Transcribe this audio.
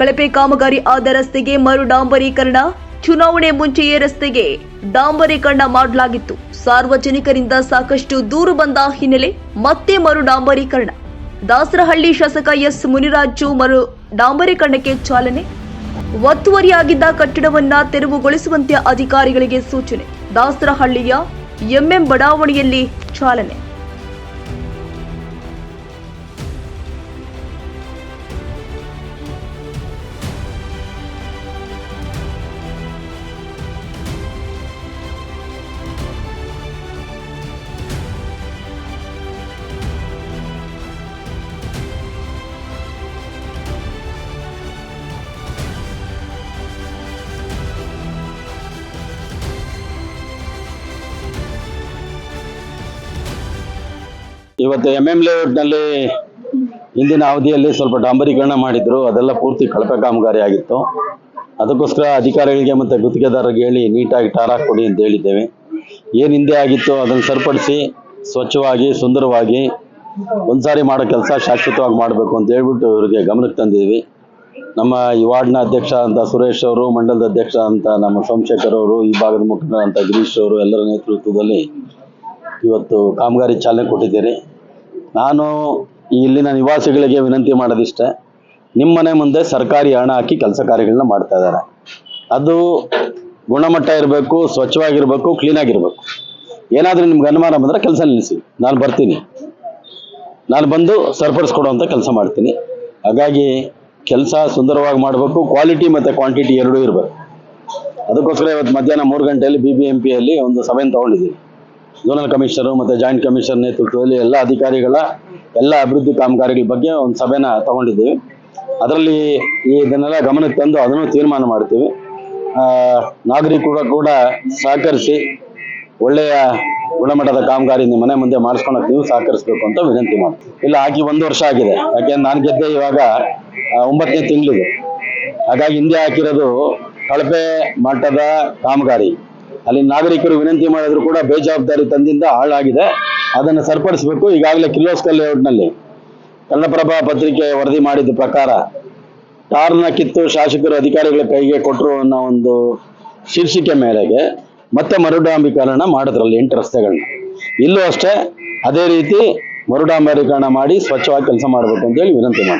ಕಳಪೆ ಕಾಮಗಾರಿ ಆದ ರಸ್ತೆಗೆ ಮರು ಡಾಂಬರೀಕರಣ ಚುನಾವಣೆ ಮುಂಚೆಯೇ ರಸ್ತೆಗೆ ಡಾಂಬರೀಕರಣ ಮಾಡಲಾಗಿತ್ತು. ಸಾರ್ವಜನಿಕರಿಂದ ಸಾಕಷ್ಟು ದೂರು ಬಂದ ಹಿನ್ನೆಲೆ ಮತ್ತೆ ಮರು ಡಾಂಬರೀಕರಣ ದಾಸರಹಳ್ಳಿ ಶಾಸಕ ಎಸ್ ಮುನಿರಾಜು ಮರು ಡಾಂಬರೀಕರಣಕ್ಕೆ ಚಾಲನೆ. ಒತ್ತುವರಿಯಾಗಿದ್ದ ಕಟ್ಟಡವನ್ನ ತೆರವುಗೊಳಿಸುವಂತೆ ಅಧಿಕಾರಿಗಳಿಗೆ ಸೂಚನೆ. ದಾಸರಹಳ್ಳಿಯ ಎಂಎಂ ಬಡಾವಣೆಯಲ್ಲಿ ಚಾಲನೆ. ಇವತ್ತು ಎಂ ಎಂ ಲೇಔಟ್ನಲ್ಲಿ ಹಿಂದಿನ ಅವಧಿಯಲ್ಲಿ ಸ್ವಲ್ಪ ಡಾಂಬರೀಕರಣ ಮಾಡಿದ್ರು. ಅದೆಲ್ಲ ಪೂರ್ತಿ ಕಳಪೆ ಕಾಮಗಾರಿ ಆಗಿತ್ತು. ಅದಕ್ಕೋಸ್ಕರ ಅಧಿಕಾರಿಗಳಿಗೆ ಮತ್ತು ಗುತ್ತಿಗೆದಾರರಿಗೆ ಹೇಳಿ ನೀಟಾಗಿ ಟಾರ್ ಕೊಡಿ ಅಂತ ಹೇಳಿದ್ದೇವೆ. ಏನು ಹಿಂದೆ ಆಗಿತ್ತು ಅದನ್ನು ಸರಿಪಡಿಸಿ ಸ್ವಚ್ಛವಾಗಿ, ಸುಂದರವಾಗಿ ಒಂದ್ಸಾರಿ ಮಾಡೋ ಕೆಲಸ ಶಾಶ್ವತವಾಗಿ ಮಾಡಬೇಕು ಅಂತ ಹೇಳ್ಬಿಟ್ಟು ಇವರಿಗೆ ಗಮನಕ್ಕೆ ತಂದಿದ್ದೀವಿ. ನಮ್ಮ ಈ ವಾರ್ಡ್ನ ಅಧ್ಯಕ್ಷ ಅಂತ ಸುರೇಶ್ ಅವರು, ಮಂಡಲದ ಅಧ್ಯಕ್ಷ ಅಂತ ನಮ್ಮ ಸೋಮಶೇಖರ್ ಅವರು, ಈ ಭಾಗದ ಮುಖಂಡರಂತ ಗಿರೀಶ್ ಅವರು ಎಲ್ಲರ ನೇತೃತ್ವದಲ್ಲಿ ಇವತ್ತು ಕಾಮಗಾರಿ ಚಾಲನೆ ಕೊಟ್ಟಿದ್ದೀರಿ. ನಾನು ಇಲ್ಲಿನ ನಿವಾಸಿಗಳಿಗೆ ವಿನಂತಿ ಮಾಡೋದಿಷ್ಟೇ, ನಿಮ್ಮ ಮನೆ ಮುಂದೆ ಸರ್ಕಾರಿ ಹಣ ಹಾಕಿ ಕೆಲಸ ಕಾರ್ಯಗಳನ್ನ ಮಾಡ್ತಾ ಇದ್ದಾರೆ. ಅದು ಗುಣಮಟ್ಟ ಇರಬೇಕು, ಸ್ವಚ್ಛವಾಗಿರಬೇಕು ಕ್ಲೀನಾಗಿರಬೇಕು ಏನಾದರೂ ನಿಮ್ಗೆ ಅನುಮಾನ ಬಂದರೆ ಕೆಲಸ ನಿಲ್ಲಿಸಿ. ನಾನು ಬರ್ತೀನಿ. ನಾನು ಬಂದು ಸರಿಪಡಿಸ್ಕೊಡುವಂಥ ಕೆಲಸ ಮಾಡ್ತೀನಿ. ಹಾಗಾಗಿ ಕೆಲಸ ಸುಂದರವಾಗಿ ಮಾಡಬೇಕು ಕ್ವಾಲಿಟಿ ಮತ್ತು ಕ್ವಾಂಟಿಟಿ ಎರಡೂ ಇರಬೇಕು. ಅದಕ್ಕೋಸ್ಕರ ಇವತ್ತು ಮಧ್ಯಾಹ್ನ ಮೂರು ಗಂಟೆಯಲ್ಲಿ ಬಿ ಬಿ ಎಂ ಪಿಯಲ್ಲಿ ಒಂದು ಸಭೆಯನ್ನು ತೊಗೊಂಡಿದ್ದೀವಿ ಝೋನಲ್ ಕಮಿಷನರು ಮತ್ತು ಜಾಯಿಂಟ್ ಕಮಿಷನರ್ ನೇತೃತ್ವದಲ್ಲಿ ಎಲ್ಲ ಅಧಿಕಾರಿಗಳ ಎಲ್ಲ ಅಭಿವೃದ್ಧಿ ಕಾಮಗಾರಿಗಳ ಬಗ್ಗೆ ಒಂದು ಸಭೆನ ತಗೊಂಡಿದ್ದೀವಿ. ಅದರಲ್ಲಿ ಇದನ್ನೆಲ್ಲ ಗಮನಕ್ಕೆ ತಂದು ಅದನ್ನು ತೀರ್ಮಾನ ಮಾಡ್ತೀವಿ. ನಾಗರಿಕರು ಕೂಡ ಸಹಕರಿಸಿ ಒಳ್ಳೆಯ ಗುಣಮಟ್ಟದ ಕಾಮಗಾರಿ ನಿಮ್ಮ ಮನೆ ಮುಂದೆ ಮಾಡಿಸ್ಕೊಳಕ್ ನೀವು ಸಹಕರಿಸಬೇಕು ಅಂತ ವಿನಂತಿ ಮಾಡ್ತೀವಿ. ಇಲ್ಲ ಹಾಕಿ ಒಂದು ವರ್ಷ ಆಗಿದೆ. ಯಾಕೆಂದ್ರೆ ನಾನು ಗೆದ್ದೆ ಇವಾಗ ಒಂಬತ್ತನೇ ತಿಂಗಳಿದೆ ಹಾಗಾಗಿ ಹಿಂದೆ ಹಾಕಿರೋದು ಕಳಪೆ ಮಟ್ಟದ ಕಾಮಗಾರಿ. ಅಲ್ಲಿ ನಾಗರಿಕರು ವಿನಂತಿ ಮಾಡಿದ್ರು ಕೂಡ ಬೇಜವಾಬ್ದಾರಿ ತಂದಿಂದ ಹಾಳಾಗಿದೆ. ಅದನ್ನು ಸರಿಪಡಿಸಬೇಕು. ಈಗಾಗಲೇ ಕಿರ್ಲೋಸ್ಕರ್ ಲೇಔಟ್ನಲ್ಲಿ ಕನ್ನಡಪ್ರಭ ಪತ್ರಿಕೆ ವರದಿ ಮಾಡಿದ ಪ್ರಕಾರ ಟಾರ್ನ ಕಿತ್ತು ಶಾಸಕರು ಅಧಿಕಾರಿಗಳ ಕೈಗೆ ಕೊಟ್ಟರು ಅನ್ನೋ ಒಂದು ಶೀರ್ಷಿಕೆ ಮೇರೆಗೆ ಮತ್ತೆ ಮರುಡಾಂಬೀಕರಣ ಮಾಡಿದ್ರಲ್ಲಿ ಎಂಟು ರಸ್ತೆಗಳನ್ನ. ಇಲ್ಲೂ ಅಷ್ಟೇ ಅದೇ ರೀತಿ ಮರುಡಾಂಬರೀಕರಣ ಮಾಡಿ ಸ್ವಚ್ಛವಾಗಿ ಕೆಲಸ ಮಾಡಬೇಕು ಅಂತೇಳಿ ವಿನಂತಿ ಮಾಡಿ